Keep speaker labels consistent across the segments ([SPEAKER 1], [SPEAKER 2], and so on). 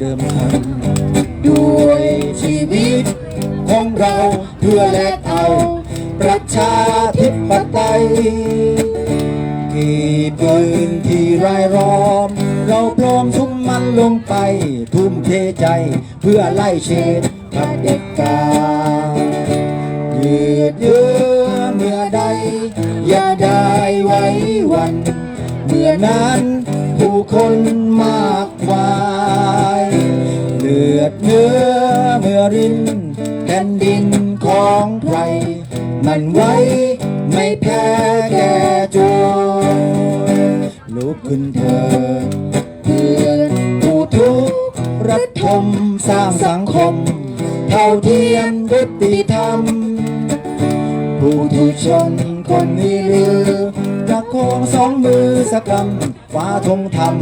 [SPEAKER 1] เดิมพันด้วยชีวิตของเราเพื่อแลกเอา ประชาธิปไตยกี่ปืนที่รายรอม เราพร้อมทุ่มมันลงไป ทุ่มเทใจเพื่อไล่เชดพระเด็จกายืดเยื้อเมื่อใด อย่าได้ไว้วัน เมื่อนั้นผู้คนมากกว่า เลือดเนื้อเมื่อรินแผ่นดินของใครมันไว้ไม่แพ้แก่โจรลุกขึ้นเถิดเพื่อนผู้ทุกข์รัฐมสร้างสังคม เท่าเทียมยุติธรรม ผู้ทุชนคนนี้ลือประคองสองมือสกำฟ้าธงธรรม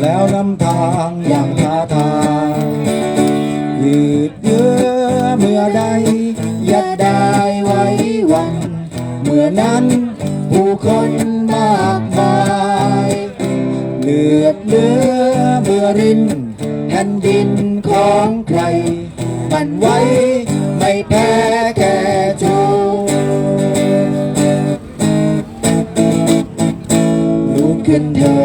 [SPEAKER 1] แล้วนำทางอย่างท้าทาย มื่อนั้น ผู้คนมากมายเลือดเนื้อเมื่อรินแผ่นดินของใคร มันไว้ไม่แพ้แก่โจรลุกขึ้นเถิ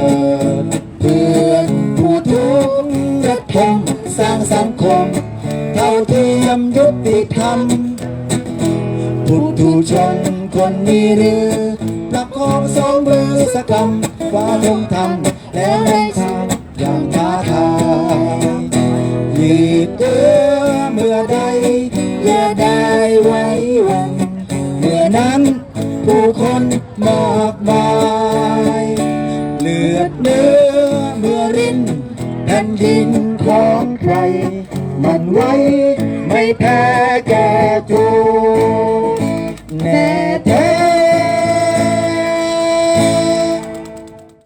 [SPEAKER 1] ดเพื่อนผู้ทุกข์ระทมสร้างสังคม เท่าเทียมยุติธรรม ผู้ทุชน คนนี้หรือประคองสองมือสกำฟ้าทงธรรมแล้วในทางอย่างท้าทายยืดเยื้อเมื่อใดอย่าได้ไว้วันเมื่อนั้นผู้คนมากมายเลือดเนื้อเมื่อรินแผ่นดินของใคร มันไว้ไม่แพ้